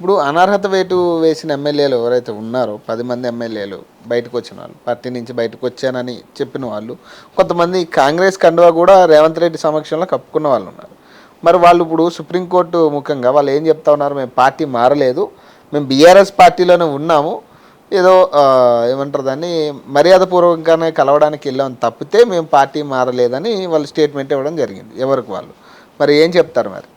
ఇప్పుడు అనర్హత వేటు వేసిన ఎమ్మెల్యేలు ఎవరైతే ఉన్నారో పది మంది ఎమ్మెల్యేలు బయటకు వచ్చిన వాళ్ళు పార్టీ నుంచి బయటకు వచ్చానని చెప్పిన వాళ్ళు కొంతమంది కాంగ్రెస్ కండువా కూడా రేవంత్ రెడ్డి సమక్షంలో కప్పుకున్న వాళ్ళు ఉన్నారు. మరి వాళ్ళు ఇప్పుడు సుప్రీంకోర్టు ముఖంగా వాళ్ళు ఏం చెప్తా ఉన్నారు? మేము పార్టీ మారలేదు మేము బీఆర్ఎస్ పార్టీలోనే ఉన్నాము ఏదో ఏమంటారు దాన్ని మర్యాదపూర్వకంగానే కలవడానికి వెళ్ళాం తప్పితే మేము పార్టీ మారలేదని వాళ్ళు స్టేట్మెంట్ ఇవ్వడం జరిగింది ఎవరికి వాళ్ళు? మరి ఏం చెప్తారు మరి?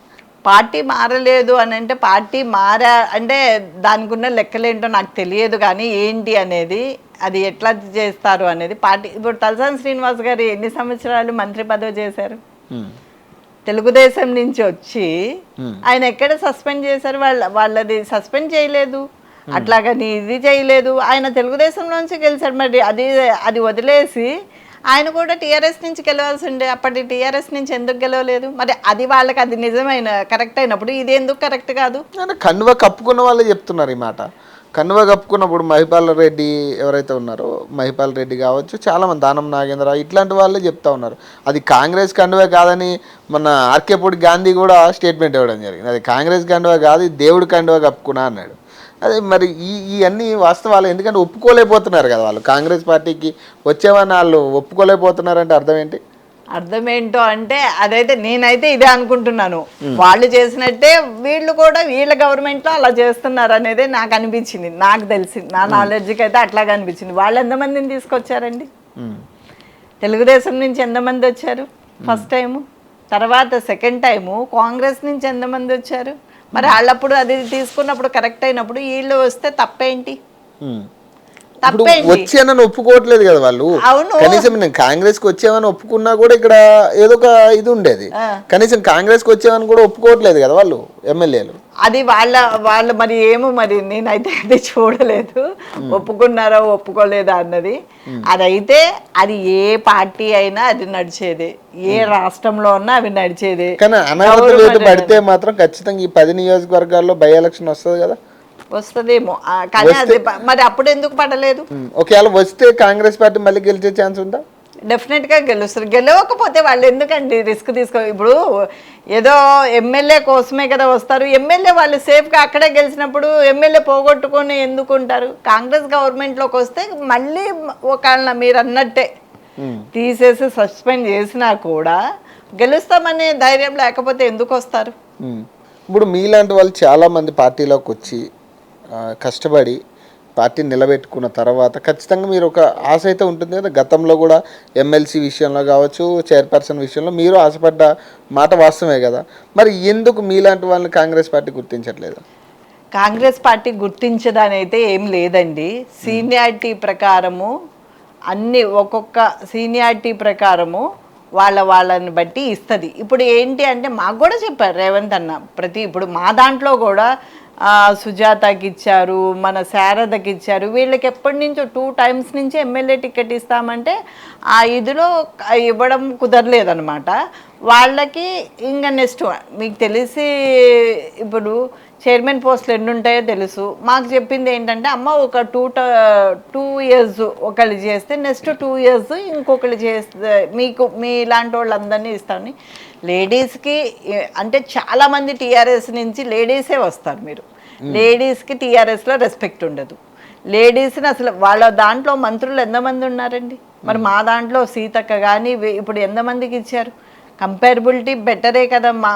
పార్టీ మారలేదు అని అంటే పార్టీ మారా అంటే దానికి ఉన్న లెక్కలేంటో నాకు తెలియదు కానీ ఏంటి అనేది అది ఎట్లా చేస్తారు అనేది పార్టీ. ఇప్పుడు తలసాని శ్రీనివాస్ గారు ఎన్ని సంవత్సరాలు మంత్రి పదవి చేశారు. తెలుగుదేశం నుంచి వచ్చి. ఆయన ఎక్కడ సస్పెండ్ చేశారు? వాళ్ళ వాళ్ళది సస్పెండ్ చేయలేదు. అట్లాగని ఇది చేయలేదు. ఆయన తెలుగుదేశం నుంచి గెలిచాడు మరి. అది అది వదిలేసి ఆయన కూడా టీఆర్ఎస్ నుంచి గెలవాల్సి ఉండే. అప్పటి టీఆర్ఎస్ నుంచి ఎందుకు గెలవలేదు? మరి అది వాళ్ళకి అది నిజమైన కరెక్ట్ అయినప్పుడు ఇది ఎందుకు కరెక్ట్ కాదు? కన్వ కప్పుకున్న వాళ్ళే చెప్తున్నారు ఈ మాట. కన్వ కప్పుకున్నప్పుడు మహిపాల్ రెడ్డి ఎవరైతే ఉన్నారో మహిపాల్ రెడ్డి కావచ్చు చాలామంది దానం నాగేంద్ర ఇట్లాంటి వాళ్ళే చెప్తా ఉన్నారు. అది కాంగ్రెస్ కండువే కాదని మన ఆర్కేపూడి గాంధీ కూడా స్టేట్మెంట్ ఇవ్వడం జరిగింది. అది కాంగ్రెస్ కండువే కాదు దేవుడు దేవుడి కప్పుకున్నా అన్నాడు. అదే మరి ఈ ఇవన్నీ వాస్తవాలు ఎందుకంటే ఒప్పుకోలేకపోతున్నారు కదా వాళ్ళు. కాంగ్రెస్ పార్టీకి వచ్చేవని వాళ్ళు ఒప్పుకోలేకపోతున్నారంటే అర్థం ఏంటి? అర్థం ఏంటో అంటే అదైతే నేనైతే ఇదే అనుకుంటున్నాను. వాళ్ళు చేసినట్టే వీళ్ళు కూడా వీళ్ళ గవర్నమెంట్లో అలా చేస్తున్నారు అనేది నాకు అనిపించింది. నాకు తెలిసి నా నాలెడ్జ్కి అయితే అట్లాగే అనిపించింది. వాళ్ళు ఎంతమందిని తీసుకొచ్చారండి. తెలుగుదేశం నుంచి ఎంతమంది వచ్చారు? ఫస్ట్ టైము తర్వాత సెకండ్ టైము కాంగ్రెస్ నుంచి ఎంతమంది వచ్చారు? మరి వాళ్ళప్పుడు అది తీసుకున్నప్పుడు కరెక్ట్ అయినప్పుడు వీళ్ళు వస్తే తప్పేంటి? తప్పేంటి? వచ్చానని ఒప్పుకోవట్లేదు కదా వాళ్ళు. అవును. కనీసం నేను కాంగ్రెస్కి వచ్చామని ఒప్పుకున్నా కూడా ఇక్కడ ఏదో ఒక ఇది ఉండేది. కనీసం కాంగ్రెస్కి వచ్చామని కూడా ఒప్పుకోవట్లేదు కదా వాళ్ళు ఎమ్మెల్యేలు. అది వాళ్ళ వాళ్ళు మరి ఏమో మరి నేనైతే అది చూడలేదు. ఒప్పుకున్నారా ఒప్పుకోలేదా అన్నది. అదైతే అది ఏ పార్టీ అయినా అది నడిచేది. ఏ రాష్ట్రంలో ఉన్నా అవి నడిచేది. కానీ పడితే మాత్రం ఖచ్చితంగా ఈ పది నియోజకవర్గాల్లో బై ఎలక్షన్ వస్తుంది కదా? వస్తుందేమో. కానీ అది మరి అప్పుడు ఎందుకు పడలేదు. ఒకవేళ వస్తే కాంగ్రెస్ పార్టీ మళ్ళీ గెలిచే ఛాన్స్ ఉందా? డెఫినెట్గా గెలుస్తారు. గెలవకపోతే వాళ్ళు ఎందుకండి రిస్క్ తీసుకో? ఇప్పుడు ఏదో ఎమ్మెల్యే కోసమే కదా వస్తారు. ఎమ్మెల్యే వాళ్ళు సేఫ్గా అక్కడే గెలిచినప్పుడు ఎమ్మెల్యే పోగొట్టుకొని ఎందుకుంటారు? కాంగ్రెస్ గవర్నమెంట్లోకి వస్తే మళ్ళీ ఒకళ్ళ మీరు అన్నట్టే. తీసేసి సస్పెండ్ చేసినా కూడా గెలుస్తామనే ధైర్యం లేకపోతే ఎందుకు వస్తారు. ఇప్పుడు మీలాంటి వాళ్ళు చాలా మంది పార్టీలోకి వచ్చి కష్టపడి పార్టీ నిలబెట్టుకున్న తర్వాత ఖచ్చితంగా మీరు ఒక ఆశ అయితే ఉంటుంది కదా. గతంలో కూడా ఎమ్మెల్సీ విషయంలో కావచ్చు చైర్పర్సన్ విషయంలో మీరు ఆశపడ్డ మాట వాస్తవమే కదా. మరి ఎందుకు మీలాంటి వాళ్ళని కాంగ్రెస్ పార్టీ గుర్తించట్లేదు? కాంగ్రెస్ పార్టీ గుర్తించదని అయితే ఏం లేదండి. సీనియారిటీ ప్రకారము అన్ని ఒక్కొక్క సీనియారిటీ ప్రకారము వాళ్ళ వాళ్ళని బట్టి ఇస్తుంది. ఇప్పుడు ఏంటి అంటే మాకు కూడా చెప్పారు రేవంత్ అన్న ప్రతి ఇప్పుడు మా దాంట్లో కూడా సుజాతకి ఇచ్చారు మన శారదకి ఇచ్చారు వీళ్ళకి ఎప్పటి నుంచో టూ టైమ్స్ నుంచి ఎమ్మెల్యే టికెట్ ఇస్తామంటే ఆ ఇదిలో ఇవ్వడం కుదరలేదనమాట వాళ్ళకి ఇంకా నెక్స్ట్ మీకు తెలిసి ఇప్పుడు చైర్మన్ పోస్టులు ఎన్ని ఉంటాయో తెలుసు. మాకు చెప్పింది ఏంటంటే అమ్మ ఒక టూ టూ ఇయర్స్ ఒకళ్ళు చేస్తే నెక్స్ట్ టూ ఇయర్స్ ఇంకొకళ్ళు చేస్తే మీకు మీ ఇలాంటి వాళ్ళందరినీ ఇస్తామని. లేడీస్కి అంటే చాలామంది టీఆర్ఎస్ నుంచి లేడీసే వస్తారు మీరు. లేడీస్కి టీఆర్ఎస్లో రెస్పెక్ట్ ఉండదు. లేడీస్ని అసలు వాళ్ళ దాంట్లో మంత్రులు ఎంతమంది ఉన్నారండి? మరి మా దాంట్లో సీతక్క కానీ ఇప్పుడు ఎంతమందికి ఇచ్చారు? కంపారబిలిటీ బెటరే కదా మా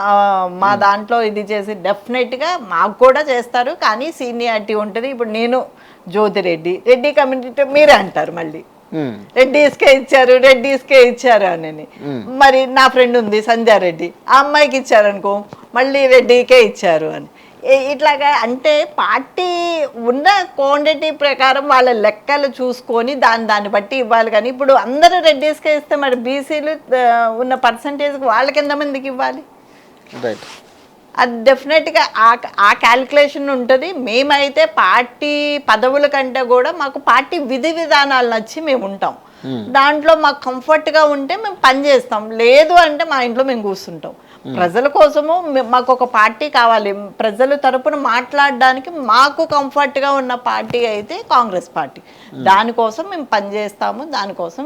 మా దాంట్లో ఇది చేసి డెఫినెట్గా మాకు కూడా చేస్తారు కానీ సీనియారిటీ ఉంటుంది. ఇప్పుడు నేను జ్యోతిరెడ్డి రెడ్డి కమ్యూనిటీ మీరే అంటారు మళ్ళీ. ఉమ్. రెడ్డీస్కే ఇచ్చారు రెడ్డీస్కే ఇచ్చారు అని. మరి నా ఫ్రెండ్ ఉంది సంధ్యారెడ్డి ఆ అమ్మాయికి ఇచ్చారు అనుకో మళ్ళీ రెడ్డికే ఇచ్చారు అని. ఇట్లాగా అంటే పార్టీ ఉన్న క్వాంటిటీ ప్రకారం వాళ్ళ లెక్కలు చూసుకొని దాని దాన్ని బట్టి ఇవ్వాలి కానీ ఇప్పుడు అందరూ రెడ్డీస్కే ఇస్తే మరి బీసీలు ఉన్న పర్సంటేజ్కి వాళ్ళకి ఎంతమందికి ఇవ్వాలి? రైట్ అది డెఫినెట్గా ఆ ఆ క్యాల్కులేషన్ ఉంటుంది. మేమైతే పార్టీ పదవుల కంటే కూడా మాకు పార్టీ విధి విధానాలు నచ్చి మేము ఉంటాం. దాంట్లో మాకు కంఫర్ట్గా ఉంటే మేము పని చేస్తాం. లేదు అంటే మా ఇంట్లో మేము కూర్చుంటాం. ప్రజల కోసము మాకు ఒక పార్టీ కావాలి. ప్రజల తరపున మాట్లాడడానికి మాకు కంఫర్ట్గా ఉన్న పార్టీ అయితే కాంగ్రెస్ పార్టీ. దానికోసం మేము పనిచేస్తాము దానికోసం